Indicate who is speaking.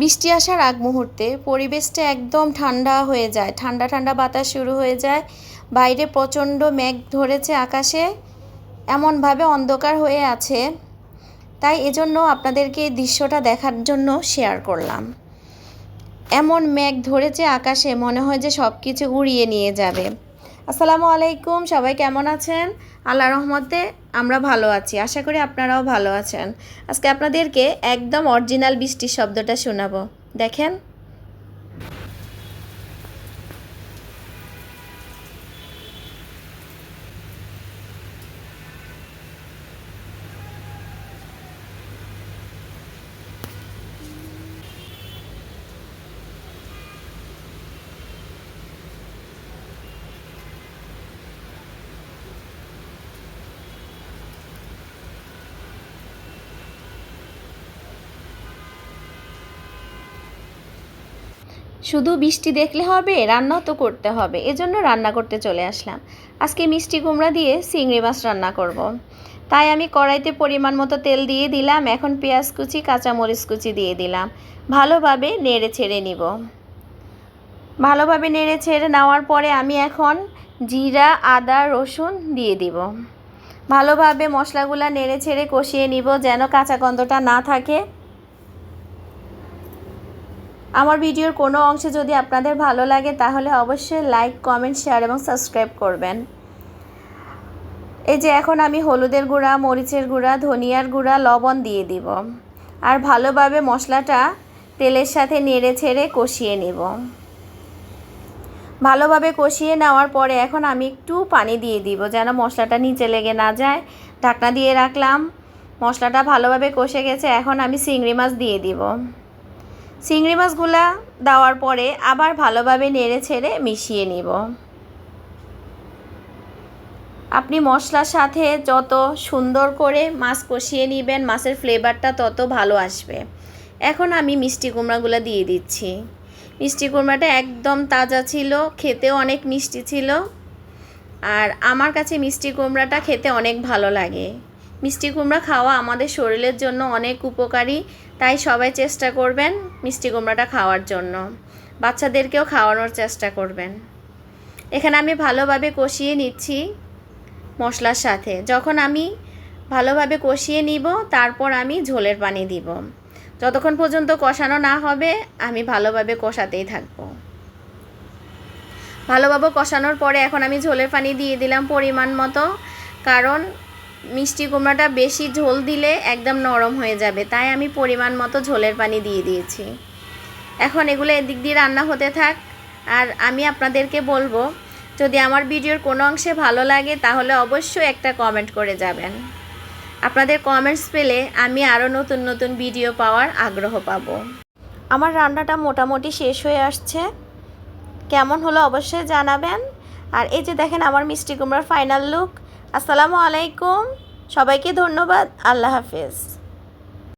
Speaker 1: বৃষ্টি আসার আগ মুহূর্তে পরিবেশটা একদম ঠান্ডা হয়ে যায়। ঠান্ডা ঠান্ডা বাতাস শুরু হয়ে যায়। বাইরে প্রচণ্ড মেঘ ধরেছে আকাশে। এমনভাবে অন্ধকার হয়ে আছে। তাই এজন্য আপনাদেরকে এই দৃশ্যটা দেখার জন্য শেয়ার করলাম। এমন মেঘ ধরেছে আকাশে, মনে হয় যে সব কিছু উড়িয়ে নিয়ে যাবে। আসসালামু আলাইকুম, সবাই কেমন আছেন? আল্লাহ রহমতে আমরা ভালো আছি, আশা করি আপনারাও ভালো আছেন। আজকে আপনাদেরকে একদম অরিজিনাল বৃষ্টির শব্দটা শোনাবো। দেখেন শুধু বৃষ্টি দেখলে হবে, রান্নাও তো করতে হবে। এজন্য রান্না করতে চলে আসলাম। আজকে মিষ্টি কুমড়া দিয়ে চিংড়ি মাছ রান্না করব। তাই আমি কড়াইতে পরিমাণ মতো তেল দিয়ে দিলাম। এখন পেঁয়াজ কুচি, কাঁচামরিচ কুচি দিয়ে দিলাম। ভালোভাবে নেড়ে ছেড়ে নিব। ভালোভাবে নেড়ে ছেড়ে নেওয়ার পরে আমি এখন জিরা, আদা, রসুন দিয়ে দিব। ভালোভাবে মশলাগুলো নেড়ে ছেড়ে কষিয়ে নিব যেন কাঁচা গন্ধটা না থাকে। আমার ভিডিওর কোনো অংশে যদি আপনাদের ভালো লাগে, তাহলে অবশ্যই লাইক, কমেন্ট, শেয়ার এবং সাবস্ক্রাইব করবেন। এই যে এখন আমি হলুদের গুঁড়া, মরিচের গুঁড়া, ধনিয়ার গুঁড়া, লবণ দিয়ে দিব। আর ভালোভাবে মশলাটা তেলের সাথে নেড়ে ছেড়ে কষিয়ে নেব। ভালোভাবে কষিয়ে নেওয়ার পরে এখন আমি একটু পানি দিয়ে দিব, যেন মশলাটা নিচে লেগে না যায়। ঢাকনা দিয়ে রাখলাম, মশলাটা ভালোভাবে কষে গেছে, এখন আমি চিংড়ি মাছ দিয়ে দিব। চিংড়ি মাছগুলা দেওয়ার পরে আবার ভালোভাবে নেড়ে ছেড়ে মিশিয়ে নিব। আপনি মশলার সাথে যত সুন্দর করে মাছ কষিয়ে নেবেন, মাছের ফ্লেভারটা তত ভালো আসবে। এখন আমি মিষ্টি কুমড়াগুলো দিয়ে দিচ্ছি। মিষ্টি কুমড়াটা একদম তাজা ছিল, খেতেও অনেক মিষ্টি ছিল। আর আমার কাছে মিষ্টি কুমড়াটা খেতে অনেক ভালো লাগে। মিষ্টি কুমড়া খাওয়া আমাদের শরীরের জন্য অনেক উপকারী, তাই সবাই চেষ্টা করবেন মিষ্টি কুমড়াটা খাওয়ার জন্য। বাচ্চাদেরকেও খাওয়ানোর চেষ্টা করবেন। এখানে আমি ভালোভাবে কষিয়ে নিচ্ছি মশলার সাথে। যখন আমি ভালোভাবে কষিয়ে নিব, তারপর আমি ঝোলের পানি দিব। যতক্ষণ পর্যন্ত কষানো না হবে, আমি ভালোভাবে কষাতেই থাকব। ভালোভাবে কষানোর পরে এখন আমি ঝোলের পানি দিয়ে দিলাম পরিমাণ মতো। কারণ মিষ্টি কুমড়াটা বেশি ঝোল দিলে একদম নরম হয়ে যাবে, তাই আমি পরিমাণ মতো ঝোলের পানি দিয়ে দিয়েছি। এখন এগুলো এদিক দিয়ে রান্না হতে থাক, আর আমি আপনাদেরকে বলব, যদি আমার ভিডিওর কোনো অংশে ভালো লাগে, তাহলে অবশ্যই একটা কমেন্ট করে যাবেন। আপনাদের কমেন্টস পেলে আমি আরও নতুন নতুন ভিডিও পাওয়ার আগ্রহ পাব। আমার রান্নাটা মোটামুটি শেষ হয়ে আসছে। কেমন হলো অবশ্যই জানাবেন। আর এই যে দেখেন আমার মিষ্টি কুমড়ার ফাইনাল লুক আসসালামু আলাইকুম। সবাইকে ধন্যবাদ। আল্লাহ হাফেজ।